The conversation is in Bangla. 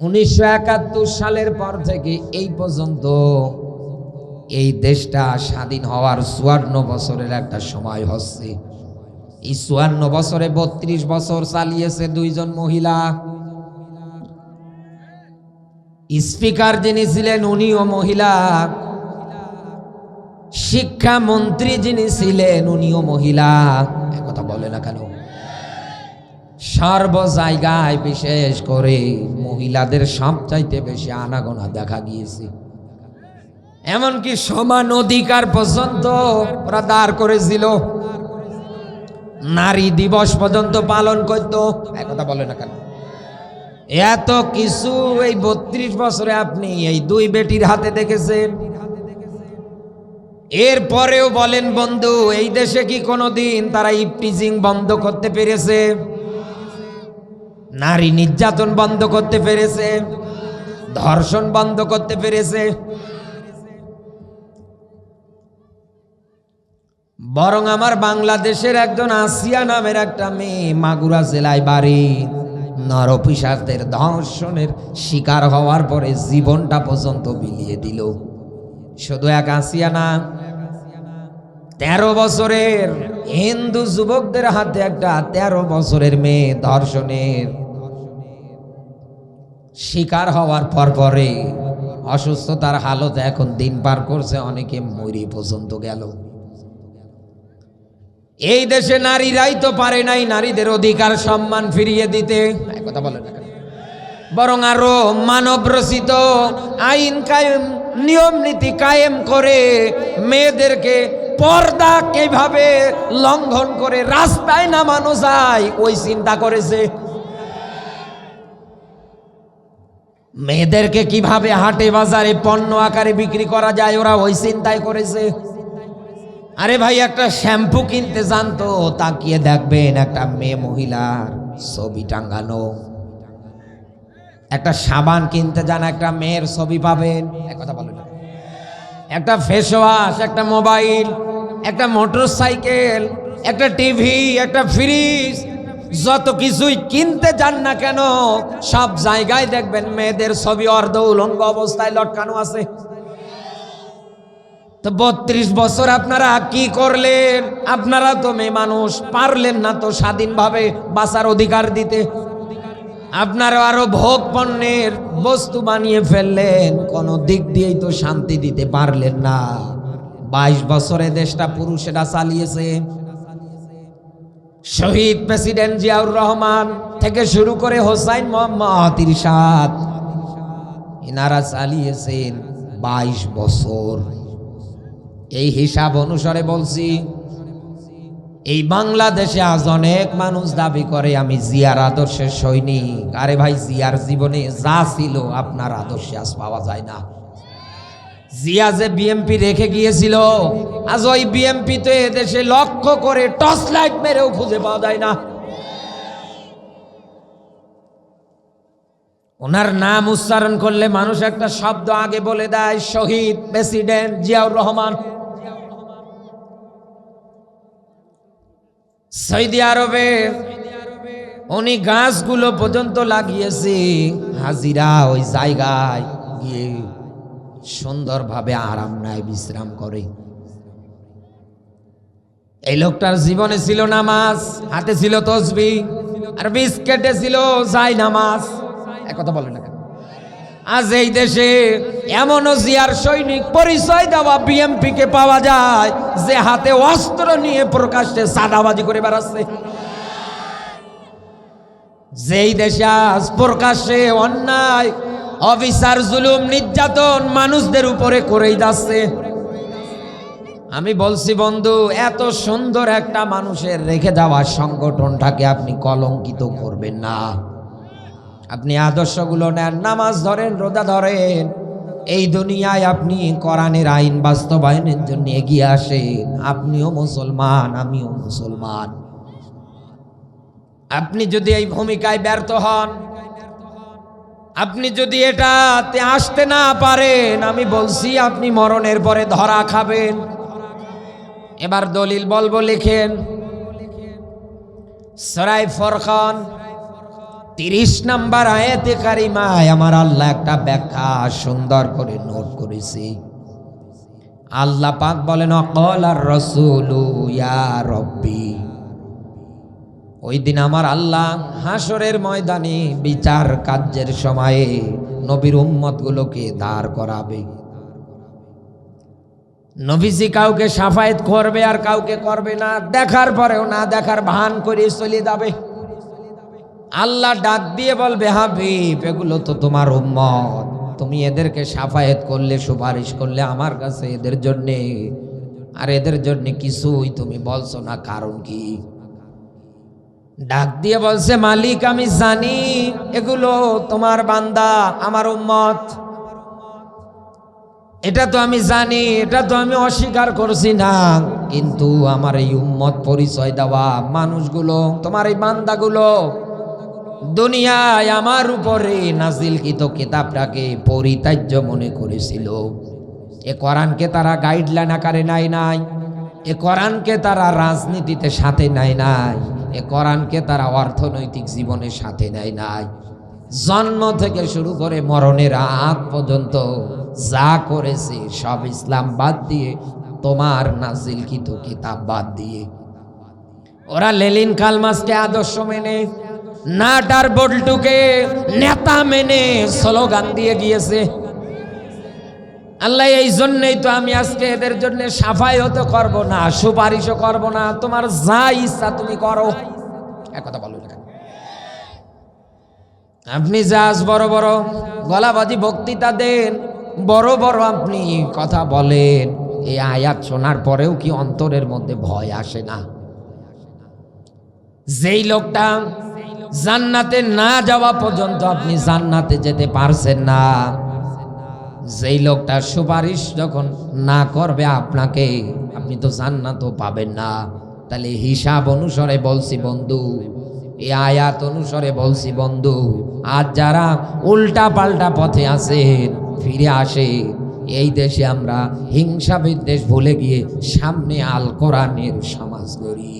উনিশশো একাত্তর সালের পর থেকে এই পর্যন্ত এই দেশটা স্বাধীন হওয়ার চুয়ান্ন বছরের একটা সময় হচ্ছে। এই চুয়ান্ন বছরে বত্রিশ বছর চালিয়েছে দুইজন মহিলা। স্পিকার যিনি ছিলেন, উনিও মহিলা। শিক্ষামন্ত্রী যিনি ছিলেন, উনিও মহিলা। কথা বলে না কেন? সর্ব জায়গায় বিশেষ করে মহিলাদের সবচাইতে বেশি আনাগোনা দেখা গিয়েছে। এমনকি সমান অধিকার পর্যন্ত ওরা দাঁড় করেছিল। নারী দিবস পর্যন্ত পালন করতো। কথা বলে না কেন? এত কিছু এই বত্রিশ বছরে আপনি এই দুই বেটির হাতে দেখেছেন। এরপরেও বলেন, বন্ধু, এই দেশে কি কোনোদিন তারা ইপটিজিং বন্ধ করতে পেরেছে? নারী নির্যাতন বন্ধ করতে পেরেছে, ধর্ষণ বন্ধ করতে পেরেছে। বরং আমার বাংলাদেশের একজন আসিয়া নামের একটা মেয়ে মাগুরা জেলায় বাড়ি নরপিসাসদের ধর্ষণের শিকার হওয়ার পরে জীবনটা পর্যন্ত বিলিয়ে দিল। শুধু এক আসিয়া না, তেরো বছরের হিন্দু যুবকদের হাতে একটা তেরো বছরের মেয়ে ধর্ষণের শিকার হওয়ার পর পরে অসুস্থতার হালত এখন দিন পার করছে, অনেকে মরি পর্যন্ত গেল। এই দেশে নারীরাই তো পারে নাই, নারীদের অধিকার সম্মান ফিরিয়ে দিতে। কথা বলে না বরং আরও মানব রচিত আইন কায়েম, নিয়ম নীতি কায়েম করে মেয়েদেরকে পর্দা কীভাবে লঙ্ঘন করে রাস্তায় নামানো যায়, ওই চিন্তা করেছে। মেয়েদেরকে কীভাবে হাটে বাজারে পণ্য আকারে বিক্রি করা যায়, ওরা ওই চিন্তায় করেছে। আরে ভাই, একটা শ্যাম্পু কিনতে জানতো তাকিয়ে দেখবেন একটা মেয়ে মহিলার ছবি টাঙ্গানো একটা সাবান কিনতে যান, একটা মেয়ের ছবি পাবেন। এক কথা বলেন একটা ফেস ওয়াশ একটা মোবাইল একটা মোটর সাইকেল একটা টিভি একটা ফ্রিজ যত কিছুই কিনতে যান না কেন, সব জায়গায় দেখবেন মেয়েদের ছবি অর্ধ উলঙ্গ অবস্থায় লটকানো আছে। তো বত্রিশ বছর আপনারা কি করলেন? আপনারা তো মেয়ে মানুষ, পারলেন না তো স্বাধীনভাবে বাঁচার অধিকার দিতে। আপনারা আরও ভোগ পণ্যের বস্তু বানিয়ে ফেললেন, কোন দিক দিয়েই তো শান্তি দিতে পারলেন না। বাইশ বছরে দেশটা পুরুষেরা চালিয়েছে। শহীদ প্রেসিডেন্ট জিয়াউর রহমান থেকে শুরু করে হোসাইন মোহাম্মদ ইরশাদ। এনারা চালিয়েছেন বাইশ বছর। এই হিসাব অনুসারে বলছি, এই বাংলাদেশে আজ অনেক মানুষ দাবি করে, আমি জিয়ার আদর্শের সৈনিক। আরে ভাই, জিয়ার জীবনে যা ছিল আপনার আদর্শে আজ পাওয়া যায় না। জিয়া যে বিএমপি রেখে গিয়েছিল। আজ ওই বিএমপি তো এদেশে লক্ষ্য করে টর্চ লাইট মেরেও খুঁজে পাওয়া যায় না। ওনার নাম উচ্চারণ করলে মানুষ একটা শব্দ আগে বলে দেয়, শহীদ প্রেসিডেন্ট জিয়াউর রহমান। সৌদি আরবে উনি গাছগুলো পর্যন্ত লাগিয়েছে, হাজিরা ওই জায়গায় গিয়ে। সুন্দরভাবে আরাম নেয় বিশ্রাম করে। এই লোকটার জীবনে ছিল নামাজ, হাতে ছিল তসবি, আর বিস্কেটে ছিল যাই নামাজ এক কথা বলে না? আজ এই দেশে এমনও জিয়ার সৈনিক পরিচয় দেওয়া বিএমপি কে পাওয়া যায়, যে হাতে অস্ত্র নিয়ে প্রকাশ্যে সাদাবাজি করে বেড়াচ্ছে। যেই দেশে আজ প্রকাশ্যে অন্যায় অফিসার জুলুম, নির্যাতন মানুষদের উপরে করেই যাচ্ছে। আমি বলছি, বন্ধু, এত সুন্দর একটা মানুষের রেখে যাওয়া সংগঠনটাকে আপনি কলঙ্কিত করবেন না। আপনি আদর্শগুলো নেন, নামাজ ধরেন, রোজা ধরেন। এই দুনিয়ায় আপনি কোরআনের আইন বাস্তবায়নের জন্য এগিয়ে আসেন। আপনিও মুসলমান, আমিও মুসলমান। আপনি যদি এই ভূমিকায় ব্যর্থ হন আপনি যদি এটাতে আসতে না পারেন, আমি বলছি আপনি মরণের পরে ধরা খাবেন। এবার দলিল বলব লিখেন। সরাই ফরখান তিরিশ নাম্বার আয়াতে কারিমায় আমার আল্লাহ একটা ব্যাখ্যা সুন্দর করে নোট করেছি। আল্লাহ পাক বলেন, অকল আর রসুলু ইয়া রব্বি। ওই দিন আমার আল্লাহ হাসরের ময়দানে বিচার কার্যের সময়ে নবীর উম্মতগুলোকে দাঁড় করাবে। নবীজি কাউকে সাফায়েত করবে আর কাউকে করবে না, দেখার পরেও না দেখার ভান করে চলে যাবে। আল্লাহ ডাক দিয়ে বলবে, হাবিব, এগুলো তো তোমার উম্মত। তুমি এদেরকে সাফায়েত করলে, সুপারিশ করলে আমার কাছে এদের জন্যে। আর এদের জন্য কিছুই তুমি বলছো না, কারণ কি? ডাক দিয়ে বলছে, মালিক, আমি জানি এগুলো তোমার বান্দা, আমার উম্মত। এটা তো আমি জানি, এটা তো আমি অস্বীকার করছি না। কিন্তু আমার এই উম্মত পরিচয় দেওয়া মানুষগুলো, তোমার এই বান্দাগুলো দুনিয়ায় আমার উপরে নাজিলকৃত কিতাবটাকে পরিত্যাজ্য মনে করেছিল। এ কোরআনকে তারা গাইডলাইন আকারে নাই নাই, এ কোরআনকে তারা রাজনীতিতে সাথে নাই নাই। এ কোরআনকে তারা অর্থনৈতিক জীবনের সাথে নেয় নাই। জন্ম থেকে শুরু করে মরণের আগ পর্যন্ত যা করেছে, সব ইসলাম বাদ দিয়ে তোমার নাজিল নাজিলকৃত কিতাব বাদ দিয়ে। ওরা লেলিন কালমাসকে আদর্শ মেনে নাটার বল্টুকে নেতা মেনে স্লোগান দিয়ে গিয়েছে। আল্লাহ, এই জন্যই তো আমি আজকে এদের জন্য সাফাই হতে করব না, সুপারিশও করব না, তোমার যা ইচ্ছা তুমি করো। এক কথা বলো আপনি যাস বড় বড় গলাবাজি বক্তৃতা দেন, বড় বড় আপনি কথা বলেন, এই আয়াত শোনার পরেও কি অন্তরের মধ্যে ভয় আসে না? যেই লোকটা জান্নাতে না যাওয়া পর্যন্ত আপনি জান্নাতে যেতে পারছেন না। যেই লোকটা সুপারিশ যখন না করবে আপনাকে, আপনি তো জান্নাতও পাবেন না। তাহলে হিসাব অনুসারে বলছি বন্ধু, এই আয়াত অনুসারে বলছি বন্ধু, আর যারা উল্টা পাল্টা পথে আছেন ফিরে আসে, এই দেশে আমরা হিংসা বিদ্বেষ ভুলে গিয়ে সামনে আল কোরআনের সমাজ গড়ি।